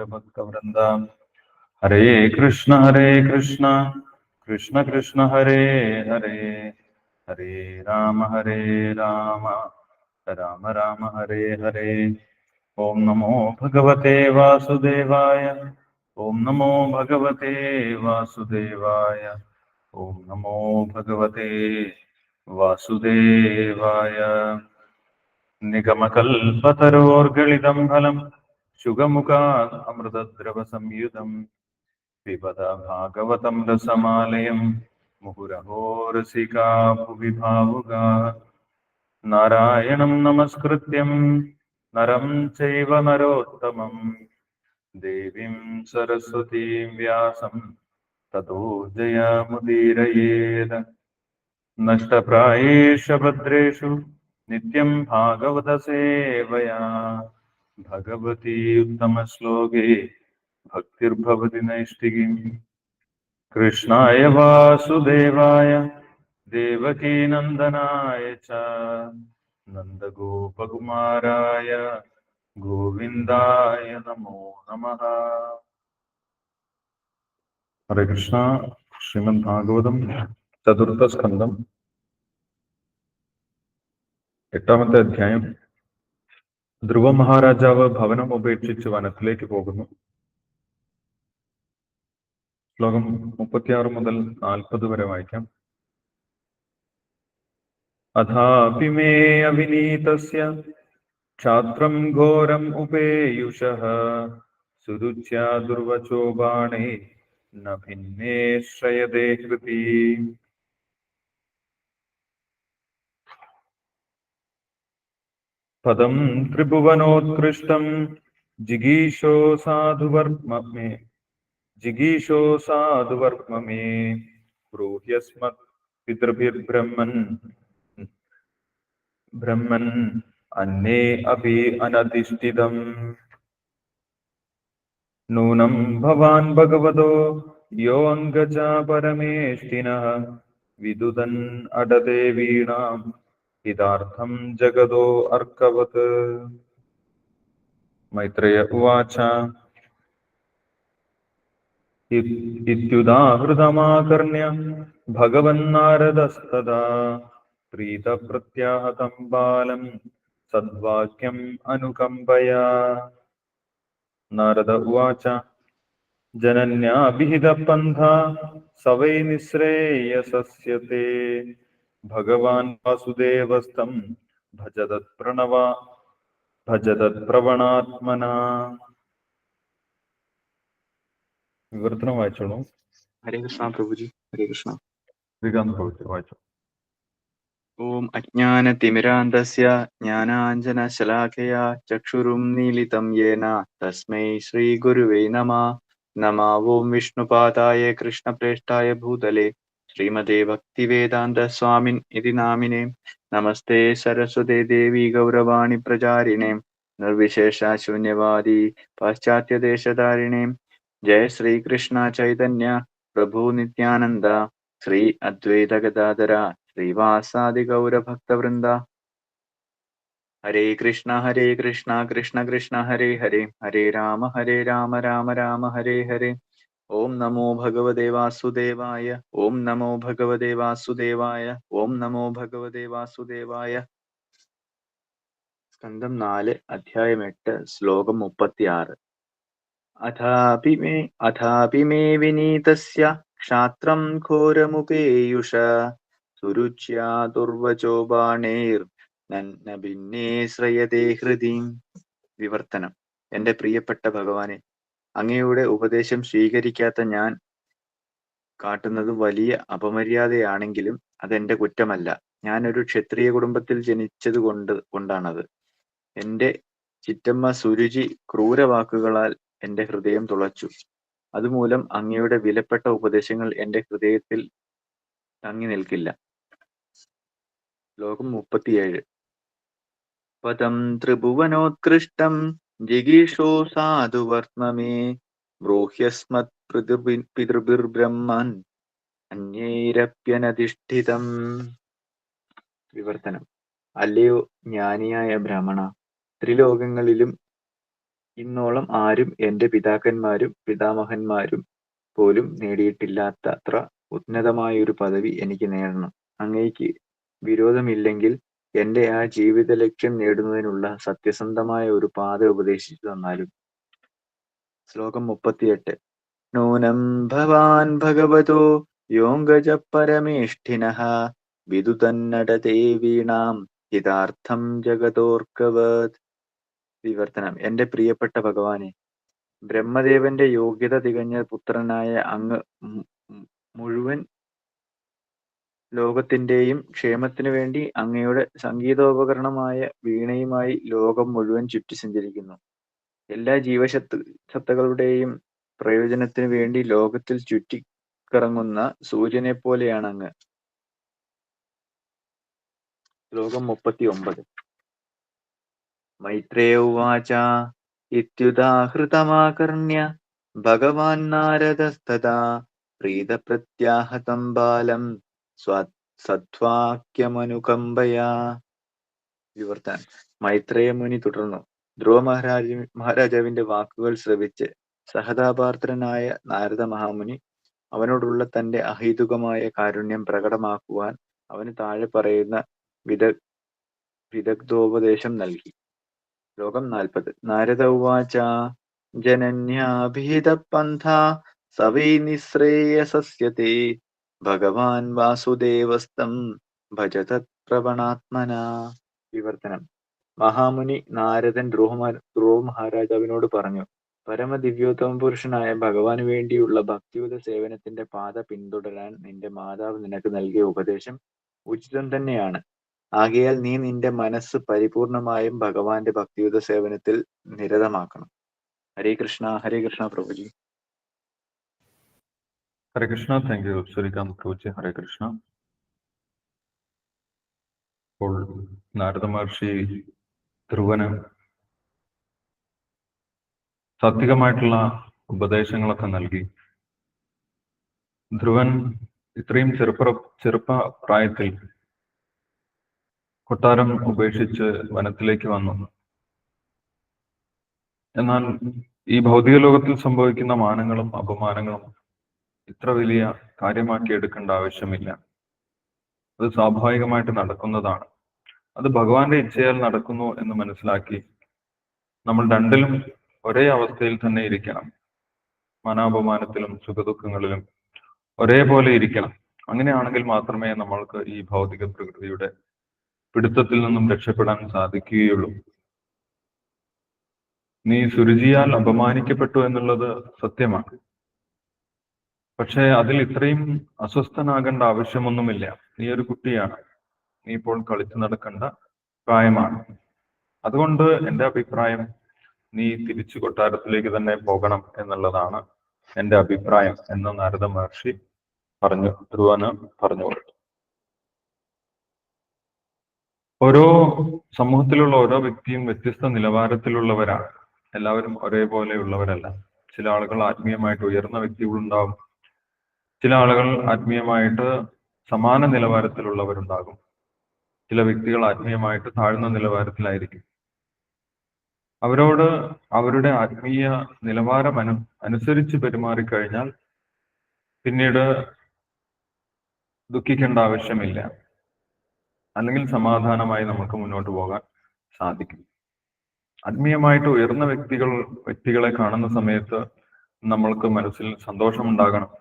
ഗൗരഭക്തവൃന്ദ ഹരേ കൃഷ്ണ ഹരേ കൃഷ്ണ കൃഷ്ണ കൃഷ്ണ ഹരേ ഹരേ ഹരേ രാമ ഹരേ രാമ രാമ രാമ ഹരേ ഹരേ ഓം നമോ ഭഗവതേ വാസുദേവായ ഓം നമോ ഭഗവതേ വാസുദേവായ ഓം നമോ ഭഗവതേ വാസുദേവായ നിഗമകൽപതരോർഗളിതം ഫലം ശുഗമുഖാത് അമൃതദ്രവ സംയുതം പിബത ഭാഗവതം രസമാലയം മുഹുരഹോ രസികാ ഭുവി ഭാവുകാ നാരായണം നമസ്കൃത്യം നരം ചൈവ നരോത്തമം ദേവീം സരസ്വതീം വ്യാസം തതോ ജയമുദീരയേത് നഷ്ടപ്രായേഷ ഭദ്രേഷു നിത്യം ഭാഗവത സേവയാ ഉത്തമശ്ലോകേ ഭക്തിർഭവതി നൈഷ്ഠികീം കൃഷ്ണായ വാസുദേവായ ദേവകീനന്ദനായ ച നന്ദഗോപകുമാരായ ഗോവിന്ദായ നമോ നമ ഹരേ കൃഷ്ണ ശ്രീമദ് ഭാഗവതം ചതുർത്ഥ സ്കന്ധം എട്ടാമത്തെ അധ്യായം ധ്രുവ മഹാരാജാവ് ഭവനം ഉപേക്ഷിച്ച് വനത്തിലേക്ക് പോകുന്നു. ശ്ലോകം മുപ്പത്തിയാറ് മുതൽ നാൽപ്പത് വരെ വായിക്കാം. അഥാപി മേ അവിനീതസ്യ ക്ഷാത്രം ഘോരം ഉപേയുഷ സുരുച്യാ ദുർവചോ ബാണേ ഭിന്നേ ശ്രയതേ ഹൃതി പദം ത്രിഭുവനോത്കൃഷ്ടം ജിഗീഷോ സാധുവർമ്മ ജിഗീഷോ സാധുവർമ്മ മേ ബ്രൂഹ്യസ്മത് പിതൃഭിർബ്രഹ്മൻ ബ്രഹ്മൻ അന്നേ അപി അനധിഷ്ഠിതം നൂനം ഭവാൻ ഭഗവതോ യോ അംഗജ പരമേഷ്ഠിനഃ വിദുതൻ അടതേ വീണാം ഇതാർത്ഥം ജഗതോ അർക്കവത് മൈത്രേയ ഉവാച ഇത്യുദാഹൃതമാകർണ്യ ഭഗവന്നാരദസ്തദാ പ്രീതപ്രത്യാഹതം ബാലം സദ്വാക്യം അനുകമ്പയാ നാരദ ഉവാച ജനന്യാഭിഹിതപന്ഥ സവൈ നിശ്രേയസസ്യ തേ ഭഗവാൻ വാസുദേവസ്തം ഭജതത് പ്രണവ ഭജതത് പ്രവണാത്മന വിവർത്തനം വായിച്ചോളൂ ഹരേ കൃഷ്ണ പ്രഭുജി ഹരേ കൃഷ്ണ ശ്രീകാന്ത് ഭവിച്ചു വായിച്ചു ഓം അജ്ഞാനതിമിരാന്തസ്യ ജ്ഞാനാഞ്ജനശലാഖയാ ചക്ഷുരും നീലിതം യേന തസ്മൈ ശ്രീഗുരുവേ നമ നമ ഓം വിഷ്ണുപാദായ കൃഷ്ണപ്രേഷ്ഠായ ഭൂതലേ ശ്രീമതേ ഭക്തിവേദാന്ത സ്വാമിൻ ഇതി നാമിനെ നമസ്തേ സരസ്വതേ ദേവി ഗൗരവാണി പ്രചാരിണേ നിർവിശേഷ ശൂന്യവാദി പാശ്ചാത്യദേശധാരിണേ. ജയ ശ്രീകൃഷ്ണ ചൈതന്യ പ്രഭു നിത്യാനന്ദ. ശ്രീ അദ്വൈത ഗദാധര ശ്രീവാസാദി ഗൗരഭക്തവൃന്ദ. ഹരേ കൃഷ്ണ ഹരേ കൃഷ്ണ കൃഷ്ണ കൃഷ്ണ ഹരേ ഹരേ. ഹരേ രാമ ഹരേ രാമ രാമ രാമ ഹരേ ഹരേ. ഓം നമോ ഭഗവദേ വാസുദേവായ ഓം നമോ ഭഗവദേ വാസുദേവായ ഓം നമോ ഭഗവദേ വാസുദേവായ. സ്കന്ധം നാല് അധ്യായം എട്ട് ശ്ലോകം മുപ്പത്തിയാറ്. അഥാപി മേ അഥാപി മേ വിനീതസ്യ ക്ഷാത്രം ഘോരമുപേയുഷ സുരുച്യാ ദുർവചോ ബാണേർ നന്ന ഭിന്നേ ശ്രയതേ ഹൃദി. വിവർത്തനം. എന്റെ പ്രിയപ്പെട്ട ഭഗവാനെ അങ്ങയുടെ ഉപദേശം സ്വീകരിക്കാത്ത ഞാൻ കാട്ടുന്നത് വലിയ അപമര്യാദയാണെങ്കിലും അതെന്റെ കുറ്റമല്ല. ഞാൻ ഒരു ക്ഷത്രിയ കുടുംബത്തിൽ ജനിച്ചത് കൊണ്ട് കൊണ്ടാണത്. എന്റെ ചിറ്റമ്മ സുരുചി ക്രൂരവാക്കുകളാൽ എന്റെ ഹൃദയം തുളച്ചു. അതുമൂലം അങ്ങയുടെ വിലപ്പെട്ട ഉപദേശങ്ങൾ എന്റെ ഹൃദയത്തിൽ തങ്ങി നിൽക്കില്ല. ശ്ലോകം മുപ്പത്തിയേഴ്. പദം ത്രിഭുവനോത്കൃഷ്ടം ജിഗീഷോ സാധുവർണമേ ബ്രൂഹ്യസ്മത് പിതൃഭിർബ്രഹ്മൻ അന്യൈരപ്യനധിഷ്ഠിതം. വിവർത്തനം. അല്ലയോ ജ്ഞാനിയായ ബ്രാഹ്മണ ത്രിലോകങ്ങളിലും ഇന്നോളം ആരും എന്റെ പിതാക്കന്മാരും പിതാമഹന്മാരും പോലും നേടിയിട്ടില്ലാത്ത അത്ര ഉന്നതമായൊരു പദവി എനിക്ക് നേടണം. അങ്ങേക്ക് വിരോധമില്ലെങ്കിൽ എന്റെ ആ ജീവിത ലക്ഷ്യം നേടുന്നതിനുള്ള സത്യസന്ധമായ ഒരു പാത ഉപദേശിച്ചു തന്നാലും. ശ്ലോകം മുപ്പത്തിയെട്ട്. നൂനം ഭവാൻ ഭഗവതോ യോങ്കജ പരമേഷ്ഠിന വിദുതന്നടതേ വീണാം ഹിതാർത്ഥം ജഗതോർക്കവത് വിവർത്തനം. എന്റെ പ്രിയപ്പെട്ട ഭഗവാനെ ബ്രഹ്മദേവന്റെ യോഗ്യത തികഞ്ഞ പുത്രനായ അങ്ങ് മുഴുവൻ ലോകത്തിന്റെയും ക്ഷേമത്തിനു വേണ്ടി അങ്ങയുടെ സംഗീതോപകരണമായ വീണയുമായി ലോകം മുഴുവൻ ചുറ്റി സഞ്ചരിക്കുന്നു. എല്ലാ ജീവശത്ത് സത്തകളുടെയും പ്രയോജനത്തിനു വേണ്ടി ലോകത്തിൽ ചുറ്റിക്കറങ്ങുന്ന പോലെയാണ് അങ്ങ്. ലോകം മൈത്രേയ ഉവാച ഇത്യുദാഹൃതമാകർണ്യ ഭഗവാൻ നാരദസ്തദാ പ്രീതപ്രത്യാഹതം ബാലം. സ്വ സത്വാക്യമനുകമ്പയാ. വിവർത്തനം. മൈത്രേയ മുനി തുടർന്നു. ധ്രുവ മഹാരാജ മഹാരാജാവിന്റെ വാക്കുകൾ ശ്രവിച്ച് സഹതാപാത്രനായ നാരദ മഹാമുനി അവനോടുള്ള തന്റെ അഹിതുകമായ കാരുണ്യം പ്രകടമാക്കുവാൻ അവന് താഴെ പറയുന്ന വിദ വിദഗ്ധോപദേശം നൽകി. ലോകം നാൽപ്പത്. നാരദ ഉവാച ജനന്യാഭിഹിത പന്ഥ സവൈ നിശ്രേയസസ്യത്തെ ഭഗവാൻ വാസുദേവസ്തം ഭജത പ്രവണാത്മന. വിവർത്തനം. മഹാമുനി നാരദൻ ധ്രുവ ധ്രുവ മഹാരാജാവിനോട് പറഞ്ഞു പരമദിവ്യോത്തമ പുരുഷനായ ഭഗവാന് വേണ്ടിയുള്ള ഭക്തിയുത സേവനത്തിന്റെ പാത പിന്തുടരാൻ നിന്റെ മാതാവ് നിനക്ക് നൽകിയ ഉപദേശം ഉചിതം തന്നെയാണ്. ആകയാൽ നീ നിന്റെ മനസ്സ് പരിപൂർണമായും ഭഗവാന്റെ ഭക്തിയുത സേവനത്തിൽ നിരതമാക്കണം. ഹരേ കൃഷ്ണ ഹരേ കൃഷ്ണ പ്രഭുജി. ഹരേ കൃഷ്ണ താങ്ക് യു ശ്രീകാന്ത് പ്രഭുജി ഹരേ കൃഷ്ണ അപ്പോൾ നാരദ മഹർഷി ധ്രുവന് സാത്വികമായിട്ടുള്ള ഉപദേശങ്ങളൊക്കെ നൽകി. ധ്രുവൻ ഇത്രയും ചെറുപ്പ ചെറുപ്പ പ്രായത്തിൽ കൊട്ടാരം ഉപേക്ഷിച്ച് വനത്തിലേക്ക് വന്നു. എന്നാൽ ഈ ഭൗതിക ലോകത്തിൽ സംഭവിക്കുന്ന മാനങ്ങളും അപമാനങ്ങളും ഇത്ര വലിയ കാര്യമാക്കി എടുക്കേണ്ട ആവശ്യമില്ല. അത് സ്വാഭാവികമായിട്ട് നടക്കുന്നതാണ്. അത് ഭഗവാന്റെ ഇച്ഛയാൽ നടക്കുന്നു എന്ന് മനസ്സിലാക്കി നമ്മൾ രണ്ടിലും ഒരേ അവസ്ഥയിൽ തന്നെ ഇരിക്കണം. മനാപമാനത്തിലും സുഖദുഃഖങ്ങളിലും ഒരേപോലെ ഇരിക്കണം. അങ്ങനെയാണെങ്കിൽ മാത്രമേ നമ്മൾക്ക് ഈ ഭൗതിക പ്രകൃതിയുടെ പിടുത്തത്തിൽ നിന്നും രക്ഷപ്പെടാൻ സാധിക്കുകയുള്ളൂ. നീ സുരുചിയാൽ അപമാനിക്കപ്പെട്ടു എന്നുള്ളത് സത്യമാണ്. പക്ഷേ അതിൽ ഇത്രയും അസ്വസ്ഥനാകേണ്ട ആവശ്യമൊന്നുമില്ല. നീ ഒരു കുട്ടിയാണ്. നീ ഇപ്പോൾ കളിച്ചു നടക്കേണ്ട പ്രായമാണ്. അതുകൊണ്ട് എന്റെ അഭിപ്രായം നീ തിരിച്ചു കൊട്ടാരത്തിലേക്ക് തന്നെ പോകണം എന്നുള്ളതാണ് എന്റെ അഭിപ്രായം എന്ന് നാരദ മഹർഷി പറഞ്ഞു ധ്രുവന് പറഞ്ഞു. കൊടുത്തു ഓരോ സമൂഹത്തിലുള്ള ഓരോ വ്യക്തിയും വ്യത്യസ്ത നിലവാരത്തിലുള്ളവരാണ്. എല്ലാവരും ഒരേപോലെയുള്ളവരല്ല. ചില ആളുകൾ ആത്മീയമായിട്ട് ഉയർന്ന വ്യക്തികളുണ്ടാവും. ചില ആളുകൾ ആത്മീയമായിട്ട് സമാന നിലവാരത്തിലുള്ളവരുണ്ടാകും. ചില വ്യക്തികൾ ആത്മീയമായിട്ട് താഴ്ന്ന നിലവാരത്തിലായിരിക്കും. അവരോട് അവരുടെ ആത്മീയ നിലവാരം അനു അനുസരിച്ച് പെരുമാറിക്കഴിഞ്ഞാൽ പിന്നീട് ദുഃഖിക്കേണ്ട ആവശ്യമില്ല. അല്ലെങ്കിൽ സമാധാനമായി നമുക്ക് മുന്നോട്ട് പോകാൻ സാധിക്കും. ആത്മീയമായിട്ട് ഉയർന്ന വ്യക്തികൾ വ്യക്തികളെ കാണുന്ന സമയത്ത് നമ്മൾക്ക് മനസ്സിൽ സന്തോഷമുണ്ടാകണം.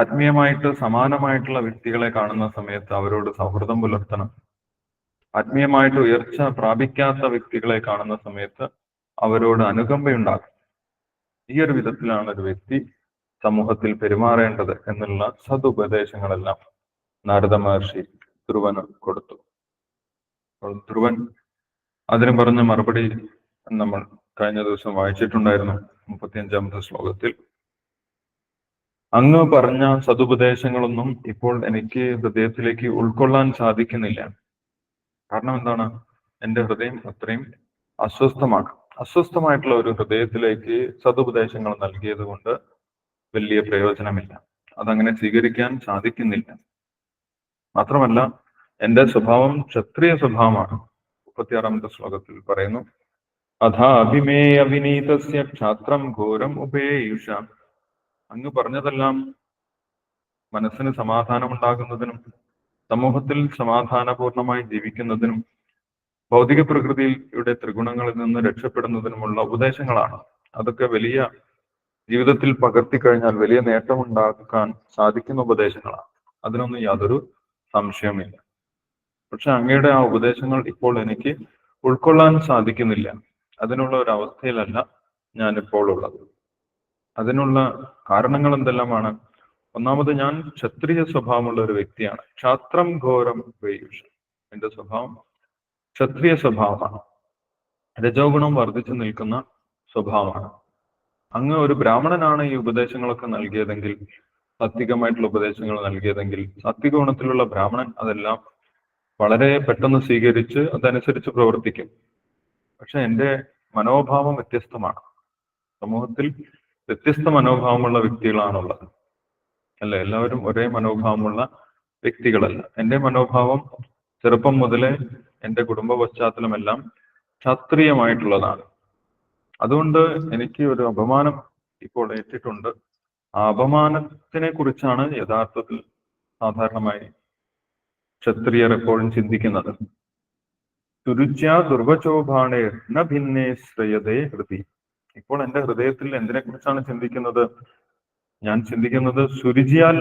ആത്മീയമായിട്ട് സമാനമായിട്ടുള്ള വ്യക്തികളെ കാണുന്ന സമയത്ത് അവരോട് സൗഹൃദം പുലർത്തണം. ആത്മീയമായിട്ട് ഉയർച്ച പ്രാപിക്കാത്ത വ്യക്തികളെ കാണുന്ന സമയത്ത് അവരോട് അനുകമ്പയുണ്ടാകും ഈ ഒരു വിധത്തിലാണ് ഒരു വ്യക്തി സമൂഹത്തിൽ പെരുമാറേണ്ടത് എന്നുള്ള സതുപദേശങ്ങളെല്ലാം നാരദ മഹർഷി ധ്രുവന് കൊടുത്തു. ധ്രുവൻ അതിന് പറഞ്ഞ മറുപടി നമ്മൾ കഴിഞ്ഞ ദിവസം വായിച്ചിട്ടുണ്ടായിരുന്നു മുപ്പത്തിയഞ്ചാമത്തെ ശ്ലോകത്തിൽ. അങ്ങ് പറഞ്ഞ സതുപദേശങ്ങളൊന്നും ഇപ്പോൾ എനിക്ക് ഹൃദയത്തിലേക്ക് ഉൾക്കൊള്ളാൻ സാധിക്കുന്നില്ല. കാരണം എന്താണ്? എന്റെ ഹൃദയം അത്രയും അസ്വസ്ഥമാണ് അസ്വസ്ഥമായിട്ടുള്ള ഒരു ഹൃദയത്തിലേക്ക് സതുപദേശങ്ങൾ നൽകിയത് കൊണ്ട് വലിയ പ്രയോജനമില്ല. അതങ്ങനെ സ്വീകരിക്കാൻ സാധിക്കുന്നില്ല. മാത്രമല്ല എന്റെ സ്വഭാവം ക്ഷത്രിയ സ്വഭാവമാണ്. മുപ്പത്തിയാറാമത്തെ ശ്ലോകത്തിൽ പറയുന്നു അഥാഭിമേ അഭിനീതസ്യ ക്ഷാത്രം ഘോരം ഉപേയുഷ അങ്ങ് പറഞ്ഞതെല്ലാം മനസ്സിന് സമാധാനമുണ്ടാകുന്നതിനും സമൂഹത്തിൽ സമാധാനപൂർണമായി ജീവിക്കുന്നതിനും ഭൗതിക പ്രകൃതിയുടെ ത്രിഗുണങ്ങളിൽ നിന്ന് രക്ഷപ്പെടുന്നതിനുമുള്ള ഉപദേശങ്ങളാണ്. അതൊക്കെ വലിയ ജീവിതത്തിൽ പകർത്തി കഴിഞ്ഞാൽ വലിയ നേട്ടമുണ്ടാക്കാൻ സാധിക്കുന്ന ഉപദേശങ്ങളാണ്. അതിനൊന്നും യാതൊരു സംശയമില്ല പക്ഷെ അങ്ങയുടെ ആ ഉപദേശങ്ങൾ ഇപ്പോൾ എനിക്ക് ഉൾക്കൊള്ളാൻ സാധിക്കുന്നില്ല. അതിനുള്ള ഒരു അവസ്ഥയിലല്ല ഞാനിപ്പോൾ ഉള്ളത്. അതിനുള്ള കാരണങ്ങൾ എന്തെല്ലാമാണ് ഒന്നാമത് ഞാൻ ക്ഷത്രിയ സ്വഭാവമുള്ള ഒരു വ്യക്തിയാണ്. ക്ഷാത്രം ഘോരം വേയുഷ. എന്റെ സ്വഭാവം ക്ഷത്രിയ സ്വഭാവമാണ്. രജോ ഗുണം വർദ്ധിച്ചു നിൽക്കുന്ന സ്വഭാവമാണ്. അങ്ങ് ഒരു ബ്രാഹ്മണനാണ് ഈ ഉപദേശങ്ങളൊക്കെ നൽകിയതെങ്കിൽ സാത്വികമായിട്ടുള്ള ഉപദേശങ്ങൾ നൽകിയതെങ്കിൽ സാത്വിക ഗുണത്തിലുള്ള ബ്രാഹ്മണൻ അതെല്ലാം വളരെ പെട്ടെന്ന് സ്വീകരിച്ച് അതനുസരിച്ച് പ്രവർത്തിക്കും. പക്ഷെ എന്റെ മനോഭാവം വ്യത്യസ്തമാണ്. സമൂഹത്തിൽ വ്യത്യസ്ത മനോഭാവമുള്ള വ്യക്തികളാണുള്ളത്. അല്ല? എല്ലാവരും ഒരേ മനോഭാവമുള്ള വ്യക്തികളല്ല. എന്റെ മനോഭാവം ചെറുപ്പം മുതലേ എന്റെ കുടുംബ പശ്ചാത്തലമെല്ലാം ക്ഷത്രിയമായിട്ടുള്ളതാണ് അതുകൊണ്ട് എനിക്ക് ഒരു അപമാനം ഇപ്പോൾ ഏറ്റിട്ടുണ്ട്. ആ അപമാനത്തിനെ കുറിച്ചാണ് യഥാർത്ഥത്തിൽ സാധാരണമായി ക്ഷത്രിയർ എപ്പോഴും ചിന്തിക്കുന്നത്. തുരുച്യ ദുർവചോഭാണേ ന ഭിന്നേ ശ്രയതേ ഹൃദി ഇപ്പോൾ എന്റെ ഹൃദയത്തിൽ എന്തിനെ കുറിച്ചാണ് ചിന്തിക്കുന്നത്? ഞാൻ ചിന്തിക്കുന്നത് സുരുചിയാൽ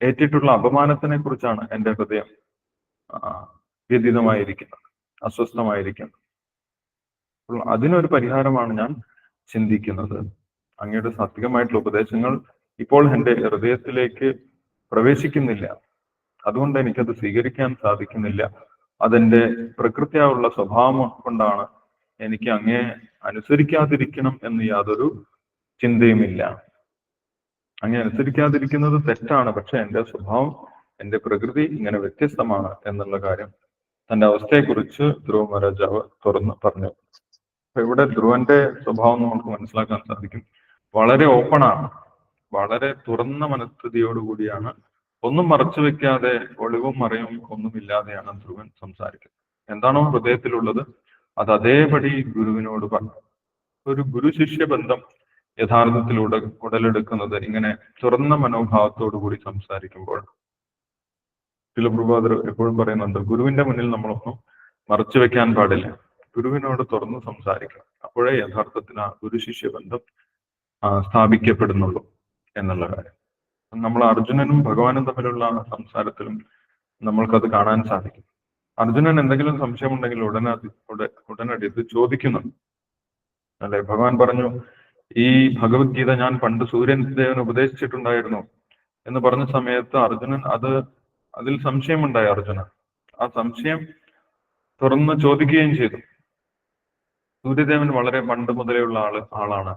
ഏറ്റിട്ടുള്ള അപമാനത്തിനെ കുറിച്ചാണ് എന്റെ ഹൃദയം വ്യതീതമായിരിക്കുന്നത് അസ്വസ്ഥമായിരിക്കുന്നത്. അപ്പോൾ അതിനൊരു പരിഹാരമാണ് ഞാൻ ചിന്തിക്കുന്നത്. അങ്ങയുടെ സാത്വികമായിട്ടുള്ള ഉപദേശങ്ങൾ ഇപ്പോൾ എന്റെ ഹൃദയത്തിലേക്ക് പ്രവേശിക്കുന്നില്ല. അതുകൊണ്ട് എനിക്കത് സ്വീകരിക്കാൻ സാധിക്കുന്നില്ല. അതെന്റെ പ്രകൃതിയായുള്ള സ്വഭാവം കൊണ്ടാണ് എനിക്ക് അങ്ങേ അനുസരിക്കാതിരിക്കണം എന്ന് യാതൊരു ചിന്തയുമില്ല. അങ്ങനെ അനുസരിക്കാതിരിക്കുന്നത് തെറ്റാണ്. പക്ഷെ എന്റെ സ്വഭാവം എന്റെ പ്രകൃതി ഇങ്ങനെ വ്യത്യസ്തമാണ് എന്നുള്ള കാര്യം തന്റെ അവസ്ഥയെക്കുറിച്ച് ധ്രുവ മഹാരാജാവ് തുറന്ന് പറഞ്ഞു. അപ്പൊ ഇവിടെ ധ്രുവന്റെ സ്വഭാവം നമുക്ക് മനസ്സിലാക്കാൻ സാധിക്കും. വളരെ ഓപ്പണാണ് വളരെ തുറന്ന മനസ്ഥിതിയോടുകൂടിയാണ്. ഒന്നും മറച്ചു വെക്കാതെ ഒളിവും മറയും ഒന്നുമില്ലാതെയാണ് ധ്രുവൻ സംസാരിക്കുന്നത്. എന്താണോ ഹൃദയത്തിലുള്ളത്. അത് അതേപടി ഗുരുവിനോട് പറഞ്ഞു. ഒരു ഗുരു ശിഷ്യ ബന്ധം യഥാർത്ഥത്തിലൂടെ ഉട ഉടലെടുക്കുന്നത് ഇങ്ങനെ തുറന്ന മനോഭാവത്തോടു കൂടി സംസാരിക്കുമ്പോൾ ചില പ്രഭാതർ എപ്പോഴും പറയുന്നുണ്ട് ഗുരുവിന്റെ മുന്നിൽ നമ്മളൊന്നും മറച്ചു വെക്കാൻ പാടില്ല. ഗുരുവിനോട് തുറന്ന് സംസാരിക്കണം. അപ്പോഴേ യഥാർത്ഥത്തിൽ ആ ഗുരു ശിഷ്യ ബന്ധം സ്ഥാപിക്കപ്പെടുന്നുള്ളൂ എന്നുള്ള കാര്യം. നമ്മൾ അർജുനനും ഭഗവാനും തമ്മിലുള്ള സംസാരത്തിലും നമ്മൾക്കത് കാണാൻ സാധിക്കും. അർജുനൻ എന്തെങ്കിലും സംശയമുണ്ടെങ്കിൽ ഉടനെ അത് ഉട- ഉടനടി ഇത് ചോദിക്കുന്നുണ്ട്. അല്ലെ? ഭഗവാൻ പറഞ്ഞു ഈ ഭഗവത്ഗീത ഞാൻ പണ്ട് സൂര്യൻ ദേവൻ ഉപദേശിച്ചിട്ടുണ്ടായിരുന്നു. എന്ന് പറഞ്ഞ സമയത്ത് അർജുനൻ അത് അതിൽ സംശയമുണ്ടായി അർജുനൻ ആ സംശയം തുറന്ന് ചോദിക്കുകയും ചെയ്തു. സൂര്യദേവൻ വളരെ പണ്ട് മുതലെയുള്ള ആൾ ആളാണ്.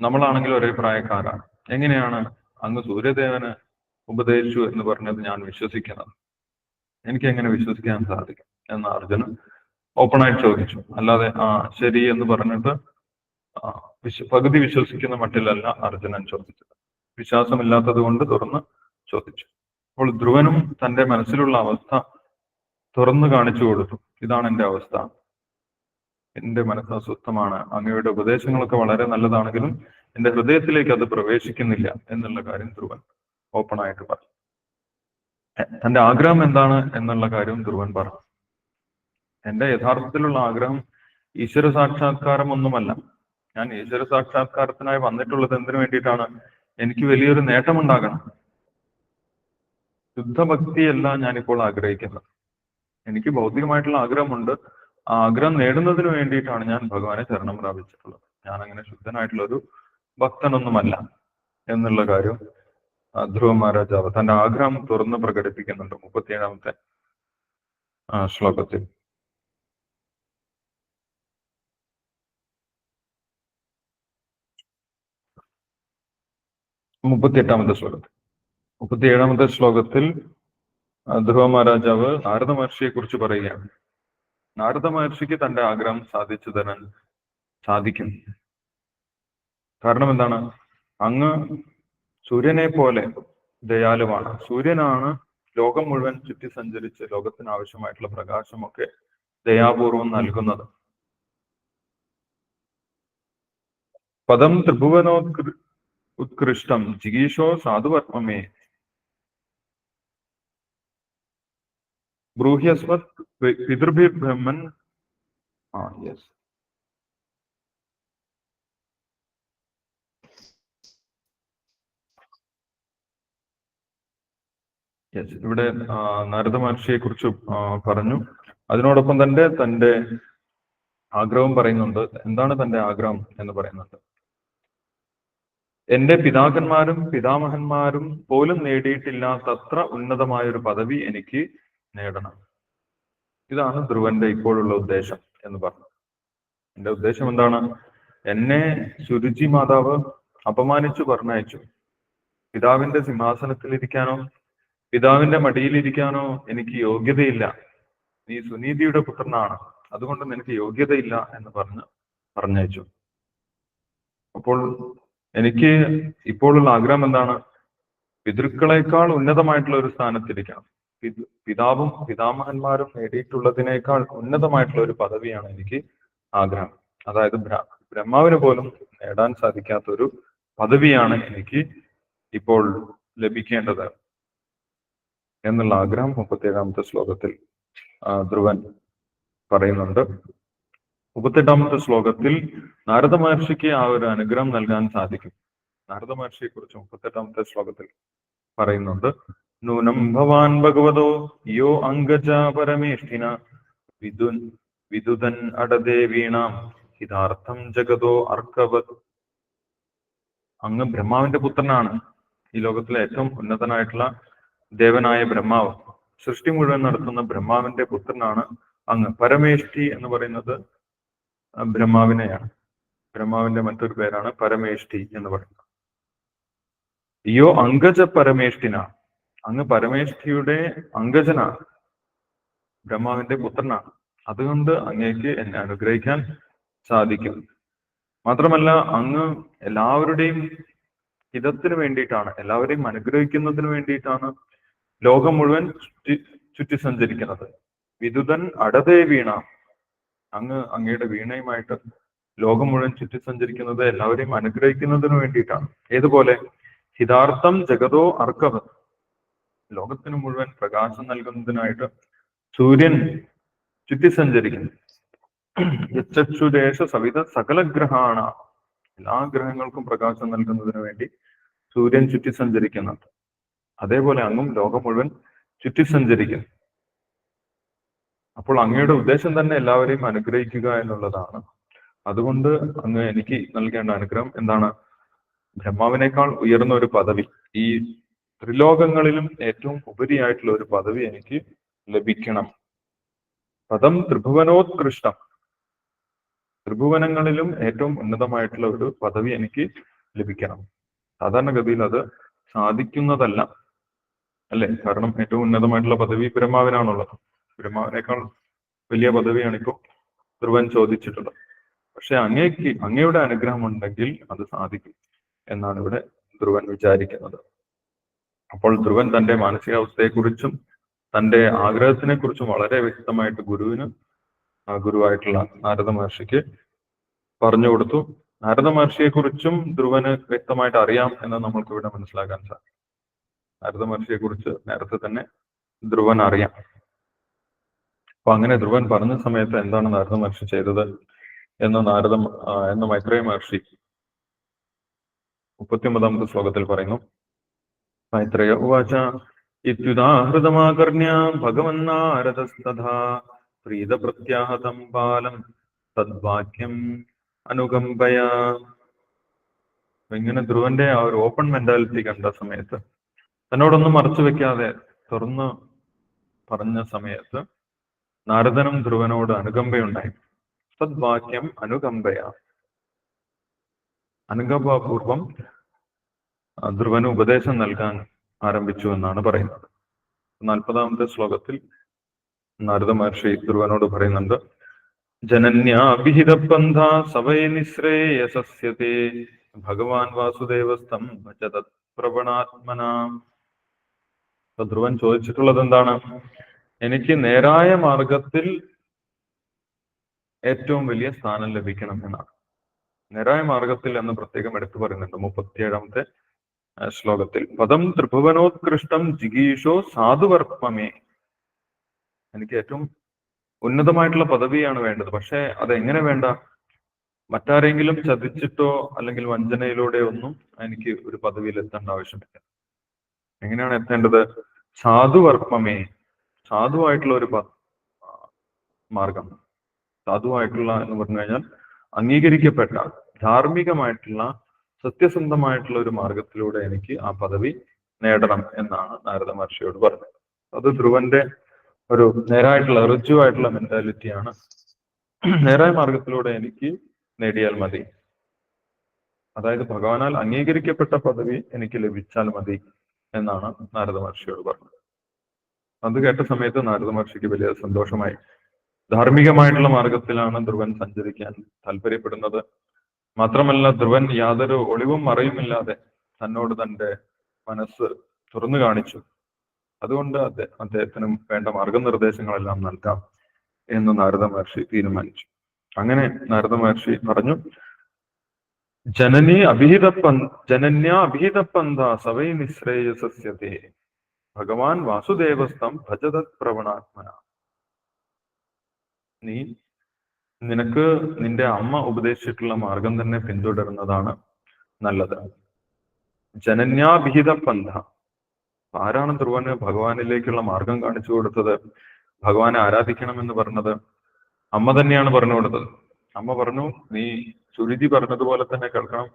നമ്മളാണെങ്കിൽ ഒരേ പ്രായക്കാരാണ്. എങ്ങനെയാണ് അങ്ങ് സൂര്യദേവന് ഉപദേശിച്ചു എന്ന് പറഞ്ഞത് ഞാൻ വിശ്വസിക്കുന്നത്? എനിക്ക് എങ്ങനെ വിശ്വസിക്കാൻ സാധിക്കും? എന്ന് അർജുനൻ ഓപ്പണായിട്ട് ചോദിച്ചു. അല്ലാതെ ആ ശരി എന്ന് പറഞ്ഞിട്ട് പകുതി വിശ്വസിക്കുന്ന മട്ടിലല്ല അർജുനൻ ചോദിച്ചത്. വിശ്വാസമില്ലാത്തത് കൊണ്ട് തുറന്ന് ചോദിച്ചു. അപ്പോൾ ധ്രുവനും തന്റെ മനസ്സിലുള്ള അവസ്ഥ തുറന്നു കാണിച്ചു കൊടുത്തു. ഇതാണ് എന്റെ അവസ്ഥ. എന്റെ മനസ്സ് അസ്വസ്ഥമാണ്. അങ്ങയുടെ ഉപദേശങ്ങളൊക്കെ വളരെ നല്ലതാണെങ്കിലും എന്റെ ഹൃദയത്തിലേക്ക് അത് പ്രവേശിക്കുന്നില്ല എന്നുള്ള കാര്യം ധ്രുവൻ ഓപ്പണായിട്ട് പറഞ്ഞു. തന്റെ ആഗ്രഹം എന്താണ് എന്നുള്ള കാര്യം ധ്രുവൻ പറഞ്ഞു. എന്റെ യഥാർത്ഥത്തിലുള്ള ആഗ്രഹം ഈശ്വര സാക്ഷാത്കാരം ഒന്നുമല്ല. ഞാൻ ഈശ്വര സാക്ഷാത്കാരത്തിനായി വന്നിട്ടുള്ളത് എന്തിനു വേണ്ടിയിട്ടാണ്? എനിക്ക് വലിയൊരു നേട്ടമുണ്ടാകണം. ശുദ്ധഭക്തിയല്ല ഞാനിപ്പോൾ ആഗ്രഹിക്കുന്നത്. എനിക്ക് ഭൗതികമായിട്ടുള്ള ആഗ്രഹമുണ്ട്. ആ ആഗ്രഹം നേടുന്നതിന് വേണ്ടിയിട്ടാണ് ഞാൻ ഭഗവാനെ ശരണം പ്രാപിച്ചിട്ടുള്ളത്. ഞാൻ അങ്ങനെ ശുദ്ധനായിട്ടുള്ള ഒരു ഭക്തനൊന്നുമല്ല എന്നുള്ള കാര്യം ധ്രുവ മഹാരാജാവ് തന്റെ ആഗ്രഹം തുറന്ന് പ്രകടിപ്പിക്കുന്നുണ്ട്. മുപ്പത്തിയേഴാമത്തെ ശ്ലോകത്തിൽ. മുപ്പത്തിയെട്ടാമത്തെ ശ്ലോകത്തിൽ. മുപ്പത്തിയേഴാമത്തെ ശ്ലോകത്തിൽ ധ്രുവ മഹാരാജാവ് നാരദ മഹർഷിയെ കുറിച്ച് പറയുകയാണ്. നാരദ മഹർഷിക്ക് തന്റെ ആഗ്രഹം സാധിച്ചു തരാൻ സാധിക്കും. കാരണം എന്താണ്? അങ്ങ് സൂര്യനെ പോലെ ദയാലുവാണ്. സൂര്യനാണ് ലോകം മുഴുവൻ ചുറ്റി സഞ്ചരിച്ച് ലോകത്തിന് ആവശ്യമായിട്ടുള്ള പ്രകാശമൊക്കെ ദയാപൂർവം നൽകുന്നത്. പദം ത്രിഭുവനോത്കൃ ഉത്കൃഷ്ടം. ജിഗീഷോ സാധുവർമ്മമേ ബ്രൂഹ്യസ്മത് പിതൃഭി ബ്രഹ്മൻ ആ യെസ് ഇവിടെ നാരദ മഹർഷിയെ കുറിച്ച് പറഞ്ഞു. അതിനോടൊപ്പം തന്നെ തന്റെ ആഗ്രഹം പറയുന്നുണ്ട്. എന്താണ് തന്റെ ആഗ്രഹം എന്ന് പറയുന്നുണ്ട്? എന്റെ പിതാക്കന്മാരും പിതാമഹന്മാരും പോലും നേടിയിട്ടില്ലാത്തത്ര ഉന്നതമായ ഒരു പദവി എനിക്ക് നേടണം. ഇതാണ് ധ്രുവന്റെ ഇപ്പോഴുള്ള ഉദ്ദേശം എന്ന് പറഞ്ഞു. എന്റെ ഉദ്ദേശം എന്താണ്? എന്നെ സുരുചി മാതാവ് അപമാനിച്ചു പറഞ്ഞയച്ചു. പിതാവിന്റെ സിംഹാസനത്തിലിരിക്കാനോ പിതാവിന്റെ മടിയിലിരിക്കാനോ എനിക്ക് യോഗ്യതയില്ല. നീ സുനീതിയുടെ പുത്രനാണ്. അതുകൊണ്ട് നിനക്ക് യോഗ്യതയില്ല എന്ന് പറഞ്ഞ് പറഞ്ഞയച്ചു. അപ്പോൾ എനിക്ക് ഇപ്പോഴുള്ള ആഗ്രഹം എന്താണ്? പിതൃക്കളെക്കാൾ ഉന്നതമായിട്ടുള്ള ഒരു സ്ഥാനത്തിരിക്കണം. പിത- പിതാവും പിതാമഹന്മാരും നേടിയിട്ടുള്ളതിനേക്കാൾ ഉന്നതമായിട്ടുള്ള ഒരു പദവിയാണ് എനിക്ക് ആഗ്രഹം. അതായത് ബ്രഹ്മാവിന് പോലും നേടാൻ സാധിക്കാത്ത ഒരു പദവിയാണ് എനിക്ക് ഇപ്പോൾ ലഭിക്കേണ്ടത്. എന്നുള്ള ആഗ്രഹം മുപ്പത്തിയേഴാമത്തെ ശ്ലോകത്തിൽ ധ്രുവൻ പറയുന്നുണ്ട്. മുപ്പത്തെട്ടാമത്തെ ശ്ലോകത്തിൽ നാരദ മഹർഷിക്ക് ആ ഒരു അനുഗ്രഹം നൽകാൻ സാധിക്കും. നാരദ മഹർഷിയെ കുറിച്ച് മുപ്പത്തെട്ടാമത്തെ ശ്ലോകത്തിൽ പറയുന്നുണ്ട്. നൂനം ഭവാൻ ഭഗവതോ യോ അംഗജ പരമേഷ്ഠിന വിദുൻ വിദുതൻ അടദേ വീണാം ഹിതാർത്ഥം ജഗതോ അർക്കവത്. അങ്ങ് ബ്രഹ്മാവിന്റെ പുത്രനാണ്. ഈ ലോകത്തിലെ ഏറ്റവും ഉന്നതനായിട്ടുള്ള ദേവനായ ബ്രഹ്മാവ്. സൃഷ്ടി മുഴുവൻ നടത്തുന്ന ബ്രഹ്മാവിന്റെ പുത്രനാണ് അങ്ങ്. പരമേഷ്ഠി എന്ന് പറയുന്നത് ബ്രഹ്മാവിനെയാണ്. ബ്രഹ്മാവിന്റെ മറ്റൊരു പേരാണ് പരമേഷ്ഠി എന്ന് പറയുന്നത്. യോ അങ്കജ പരമേഷ്ഠിന അങ്ങ് പരമേഷ്ഠിയുടെ അങ്കജനാണ് ബ്രഹ്മാവിന്റെ പുത്രനാണ്. അതുകൊണ്ട് അങ്ങേക്ക് എന്നെ അനുഗ്രഹിക്കാൻ സാധിക്കും. മാത്രമല്ല അങ്ങ് എല്ലാവരുടെയും ഹിതത്തിന് വേണ്ടിയിട്ടാണ് എല്ലാവരെയും അനുഗ്രഹിക്കുന്നതിന് വേണ്ടിയിട്ടാണ് ലോകം മുഴുവൻ ചുറ്റി ചുറ്റി സഞ്ചരിക്കുന്നത്. വിദുതൻ അടതേ വീണ. അങ്ങ് അങ്ങയുടെ വീണയുമായിട്ട് ലോകം മുഴുവൻ ചുറ്റി സഞ്ചരിക്കുന്നത് എല്ലാവരെയും അനുഗ്രഹിക്കുന്നതിന് വേണ്ടിയിട്ടാണ്. ഏതുപോലെ? ഹിതാർത്ഥം ജഗതോ അർക്കവ ലോകത്തിന് മുഴുവൻ പ്രകാശം നൽകുന്നതിനായിട്ട് സൂര്യൻ ചുറ്റി സഞ്ചരിക്കുന്നു. യച്ചുദേശ സവിത സകല ഗ്രഹാണ എല്ലാ ഗ്രഹങ്ങൾക്കും പ്രകാശം നൽകുന്നതിന് വേണ്ടി സൂര്യൻ ചുറ്റി സഞ്ചരിക്കുന്നുണ്ട് അതേപോലെ അങ്ങും ലോകം മുഴുവൻ ചുറ്റി സഞ്ചരിക്കും അപ്പോൾ അങ്ങയുടെ ഉദ്ദേശം തന്നെ എല്ലാവരെയും അനുഗ്രഹിക്കുക എന്നുള്ളതാണ്. അതുകൊണ്ട് അങ്ങ് എനിക്ക് നൽകേണ്ട അനുഗ്രഹം എന്താണ്? ബ്രഹ്മാവിനേക്കാൾ ഉയർന്ന ഒരു പദവി. ഈ ത്രിലോകങ്ങളിലും ഏറ്റവും ഉപരിയായിട്ടുള്ള ഒരു പദവി എനിക്ക് ലഭിക്കണം. പദം ത്രിഭുവനോത്കൃഷ്ടം. ത്രിഭുവനങ്ങളിലും ഏറ്റവും ഉന്നതമായിട്ടുള്ള ഒരു പദവി എനിക്ക് ലഭിക്കണം. സാധാരണഗതിയിൽ അത് സാധിക്കുന്നതല്ല. അല്ലെ? കാരണം ഏറ്റവും ഉന്നതമായിട്ടുള്ള പദവി ബ്രഹ്മാവിനാണുള്ളത് ബ്രഹ്മാവിനേക്കാൾ വലിയ പദവിയാണ് ഇപ്പോൾ ധ്രുവൻ ചോദിച്ചിട്ടുള്ളത്. പക്ഷെ അങ്ങേക്ക് അങ്ങയുടെ അനുഗ്രഹം ഉണ്ടെങ്കിൽ അത് സാധിക്കും എന്നാണ് ഇവിടെ ധ്രുവൻ വിചാരിക്കുന്നത്. അപ്പോൾ ധ്രുവൻ തന്റെ മാനസികാവസ്ഥയെക്കുറിച്ചും തന്റെ ആഗ്രഹത്തിനെ കുറിച്ചും വളരെ വ്യക്തമായിട്ട് ഗുരുവിന് ഗുരുവായിട്ടുള്ള നാരദ മഹർഷിക്ക് പറഞ്ഞു കൊടുത്തു. നാരദ മഹർഷിയെ കുറിച്ചും ധ്രുവന് വ്യക്തമായിട്ട് അറിയാം എന്ന് നമ്മൾക്ക് ഇവിടെ മനസ്സിലാക്കാൻ സാധിക്കും. നാരദ മഹർഷിയെ കുറിച്ച് നേരത്തെ തന്നെ ധ്രുവൻ അറിയാം. അപ്പൊ അങ്ങനെ ധ്രുവൻ പറഞ്ഞ സമയത്ത് എന്താണ് നാരദ മഹർഷി ചെയ്തത്? എന്ന് നാരദ എന്ന് മൈത്രേയ മഹർഷി മുപ്പത്തിയൊമ്പതാമത്തെ ശ്ലോകത്തിൽ പറയുന്നു. മൈത്രേയ ഉവാച ഇത്യുദാഹൃതമാകർണ്യ ഭഗവന്നാരദസ്തഥാ പ്രീതപ്രത്യാഹതം ബാലം തദ്വാക്യം അനുകമ്പയ. ഇങ്ങനെ ധ്രുവന്റെ ആ ഒരു ഓപ്പൺ മെന്റാലിറ്റി കണ്ട സമയത്ത് തന്നോടൊന്നും മറച്ചു വെക്കാതെ തുറന്ന് പറഞ്ഞ സമയത്ത് നാരദനും ധ്രുവനോട് അനുകമ്പയുണ്ടായി. സദ്വാക്യം അനുകമ്പയ. അനുകമ്പാപൂർവം ധ്രുവന് ഉപദേശം നൽകാൻ ആരംഭിച്ചു എന്നാണ് പറയുന്നത്. നാൽപ്പതാമത്തെ ശ്ലോകത്തിൽ നാരദ മഹർഷി ധ്രുവനോട് പറയുന്നുണ്ട് ജനന്യാഭിഹിത പന്ഥ സവൈ നിശ്രേയസസ്യത്തെ ഭഗവാൻ വാസുദേവസ്തം ഭജതത് പ്രവണാത്മന അപ്പൊ ധ്രുവൻ ചോദിച്ചിട്ടുള്ളത് എന്താണ്? എനിക്ക് നേരായ മാർഗത്തിൽ ഏറ്റവും വലിയ സ്ഥാനം ലഭിക്കണം എന്നാണ്. നേരായ മാർഗത്തിൽ എന്ന് പ്രത്യേകം എടുത്തു പറയുന്നുണ്ട് മുപ്പത്തിയേഴാമത്തെ ശ്ലോകത്തിൽ. പദം ത്രിഭുവനോത്കൃഷ്ടം ജിഗീഷോ സാധുവർപ്പമേ. എനിക്ക് ഏറ്റവും ഉന്നതമായിട്ടുള്ള പദവിയാണ് വേണ്ടത്. പക്ഷെ അതെങ്ങനെ വേണ്ട? മറ്റാരെങ്കിലും ചതിച്ചിട്ടോ അല്ലെങ്കിൽ വഞ്ചനയിലൂടെ ഒന്നും എനിക്ക് ഒരു പദവിയിൽ എത്തേണ്ട ആവശ്യമില്ല. എങ്ങനെയാണ് എത്തേണ്ടത്? സാധുവർപ്പമേ സാധുവായിട്ടുള്ള ഒരു മാർഗം. സാധുവായിട്ടുള്ള എന്ന് പറഞ്ഞു കഴിഞ്ഞാൽ അംഗീകരിക്കപ്പെട്ട ധാർമ്മികമായിട്ടുള്ള സത്യസന്ധമായിട്ടുള്ള ഒരു മാർഗത്തിലൂടെ എനിക്ക് ആ പദവി നേടണം എന്നാണ് നാരദ മഹർഷിയോട് പറഞ്ഞത്. അത് ധ്രുവന്റെ ഒരു നേരായിട്ടുള്ള ഋജുവായിട്ടുള്ള മെന്റാലിറ്റിയാണ് നേരായ മാർഗത്തിലൂടെ എനിക്ക് നേടിയാൽ മതി. അതായത് ഭഗവാനാൽ അംഗീകരിക്കപ്പെട്ട പദവി എനിക്ക് ലഭിച്ചാൽ മതി. എന്നാണ് നാരദ മഹർഷിയോട് പറഞ്ഞത്. അത് കേട്ട സമയത്ത് നാരദ മഹർഷിക്ക് വലിയ സന്തോഷമായി. ധാർമ്മികമായിട്ടുള്ള മാർഗത്തിലാണ് ധ്രുവൻ സഞ്ചരിക്കാൻ താല്പര്യപ്പെടുന്നത്. മാത്രമല്ല ധ്രുവൻ യാതൊരു ഒളിവും മറയുമില്ലാതെ തന്നോട് തന്റെ മനസ്സ് തുറന്നു കാണിച്ചു. അതുകൊണ്ട് അദ്ദേഹം അദ്ദേഹത്തിന് വേണ്ട മാർഗനിർദ്ദേശങ്ങളെല്ലാം നൽകാം എന്ന് നാരദ മഹർഷി തീരുമാനിച്ചു. അങ്ങനെ നാരദ മഹർഷി പറഞ്ഞു ജനനി അഭിഹിത ജനന്യ അഭിഹിത പന്ഥ സവൈ നിശ്രേയസസ്യതേ ഭഗവാൻ വാസുദേവസ്ഥം ഭജതത് പ്രവണാത്മന നീ നിനക്ക് നിന്റെ അമ്മ ഉപദേശിച്ചിട്ടുള്ള മാർഗം തന്നെ പിന്തുടരുന്നതാണ് നല്ലത്. ജനന്യാഭിഹിത പന്ഥ ആരാണ് ധ്രുവന് ഭഗവാനിലേക്കുള്ള മാർഗം കാണിച്ചു കൊടുത്തത്? ഭഗവാനെ ആരാധിക്കണം എന്ന് പറഞ്ഞത്? അമ്മ തന്നെയാണ് പറഞ്ഞു കൊടുത്തത്. അമ്മ പറഞ്ഞു നീ സുരുചി പറഞ്ഞതുപോലെ തന്നെ കേൾക്കണം.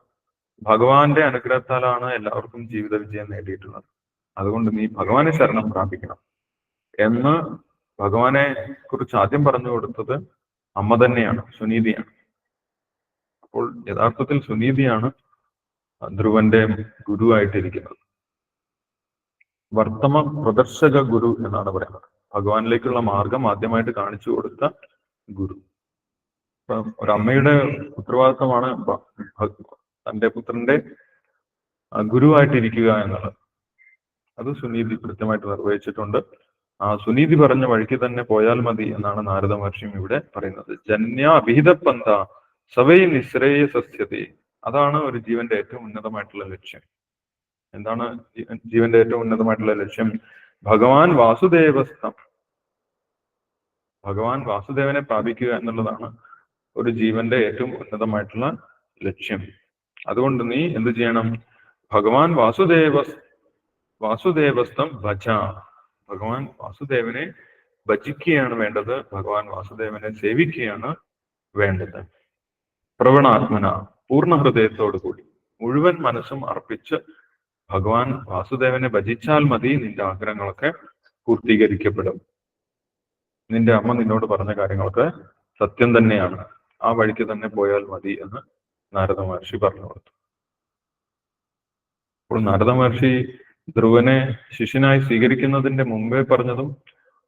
ഭഗവാന്റെ അനുഗ്രഹത്താലാണ് എല്ലാവർക്കും ജീവിത വിജയം നേടിയിട്ടുള്ളത്. അതുകൊണ്ട് നീ ഭഗവാനെ ശരണം പ്രാപിക്കണം. എന്ന് ഭഗവാനെ കുറിച്ച് ആദ്യം പറഞ്ഞു കൊടുത്തത് അമ്മ തന്നെയാണ് സുനീതിയാണ്. അപ്പോൾ യഥാർത്ഥത്തിൽ സുനീതിയാണ് ധ്രുവന്റെ ഗുരുവായിട്ടിരിക്കുന്നത് വർത്തമ പ്രദർശക ഗുരു എന്നാണ് പറയുന്നത്. ഭഗവാനിലേക്കുള്ള മാർഗം ആദ്യമായിട്ട് കാണിച്ചു കൊടുത്ത ഗുരു. ഒരമ്മയുടെ ഭ- തന്റെ പുത്രന്റെ ഗുരുവായിട്ടിരിക്കുക എന്നുള്ളത്. അത് സുനീതി കൃത്യമായിട്ട് നിർവഹിച്ചിട്ടുണ്ട്. ആ സുനീതി പറഞ്ഞ വഴിക്ക് തന്നെ പോയാൽ മതി എന്നാണ് നാരദ മഹർഷിയും ഇവിടെ പറയുന്നത്. ജന്യ അഭിഹിത പന്ത സവൈ നിശ്രേയ സസ്യതി. അതാണ് ഒരു ജീവന്റെ ഏറ്റവും ഉന്നതമായിട്ടുള്ള ലക്ഷ്യം. എന്താണ് ജീവന്റെ ഏറ്റവും ഉന്നതമായിട്ടുള്ള ലക്ഷ്യം? ഭഗവാൻ വാസുദേവസ്ഥം. ഭഗവാൻ വാസുദേവനെ പ്രാപിക്കുക എന്നുള്ളതാണ് ഒരു ജീവന്റെ ഏറ്റവും ഉന്നതമായിട്ടുള്ള ലക്ഷ്യം. അതുകൊണ്ട് നീ എന്ത് ചെയ്യണം? ഭഗവാൻ വാസുദേവ വാസുദേവസ്ഥം ഭജ. ഭഗവാൻ വാസുദേവനെ ഭജിക്കുകയാണ് വേണ്ടത്. ഭഗവാൻ വാസുദേവനെ സേവിക്കുകയാണ് വേണ്ടത്. പ്രവണാത്മന പൂർണ ഹൃദയത്തോടു കൂടി. മുഴുവൻ മനസ്സും അർപ്പിച്ച് ഭഗവാൻ വാസുദേവനെ ഭജിച്ചാൽ മതി. നിന്റെ ആഗ്രഹങ്ങളൊക്കെ പൂർത്തീകരിക്കപ്പെടും. നിന്റെ അമ്മ നിന്നോട് പറഞ്ഞ കാര്യങ്ങളൊക്കെ സത്യം തന്നെയാണ്. ആ വഴിക്ക് തന്നെ പോയാൽ മതി എന്ന് നാരദ മഹർഷി പറഞ്ഞു കൊടുത്തു. അപ്പോൾ നാരദ മഹർഷി ധ്രുവനെ ശിഷ്യനായി സ്വീകരിക്കുന്നതിന്റെ മുമ്പേ പറഞ്ഞതും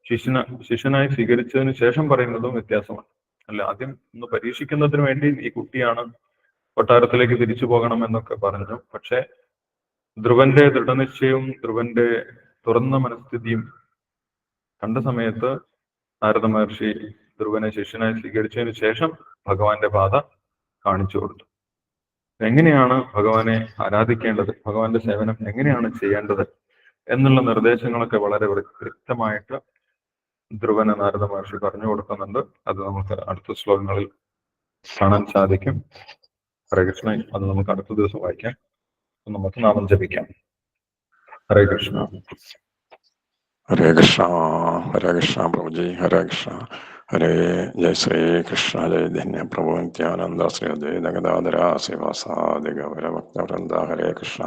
ശിഷ്യന ശിഷ്യനായി സ്വീകരിച്ചതിന് ശേഷം പറയുന്നതും വ്യത്യാസമാണ്. അല്ല ആദ്യം ഒന്ന് പരീക്ഷിക്കുന്നതിന് വേണ്ടി ഈ കുട്ടിയാണ് കൊട്ടാരത്തിലേക്ക് തിരിച്ചു പോകണം എന്നൊക്കെ പറഞ്ഞു. പക്ഷെ ധ്രുവന്റെ ദൃഢനിശ്ചയവും ധ്രുവന്റെ തുറന്ന മനസ്ഥിതിയും കണ്ട സമയത്ത് നാരദ മഹർഷി ധ്രുവനെ ശിഷ്യനായി സ്വീകരിച്ചതിന് ശേഷം ഭഗവാന്റെ പാത കാണിച്ചു കൊടുത്തു. എങ്ങനെയാണ് ഭഗവാനെ ആരാധിക്കേണ്ടത്? ഭഗവാന്റെ സേവനം എങ്ങനെയാണ് ചെയ്യേണ്ടത്? എന്നുള്ള നിർദ്ദേശങ്ങളൊക്കെ വളരെ കൃത്യമായിട്ട് ധ്രുവന നാരദ മഹർഷി പറഞ്ഞു കൊടുക്കുന്നുണ്ട്. അത് നമുക്ക് അടുത്ത ശ്ലോകങ്ങളിൽ കാണാൻ സാധിക്കും. ഹരേ കൃഷ്ണ. അത് നമുക്ക് അടുത്ത ദിവസം വായിക്കാം. നമുക്ക് നാമം ജപിക്കാം. ഹരേ കൃഷ്ണ. ഹരേ കൃഷ്ണ. ഹരേ കൃഷ്ണ പ്രഭുജി. ഹരേ കൃഷ്ണ. ഹരേ ജയ ശ്രീ കൃഷ്ണ ധന്യ പ്രഭു നിത്യാനന്ദ ശ്രീ ഗദാധര ശിവസാദി ഗൗരഭക്തവൃന്ദ ഹരേ കൃഷ്ണ.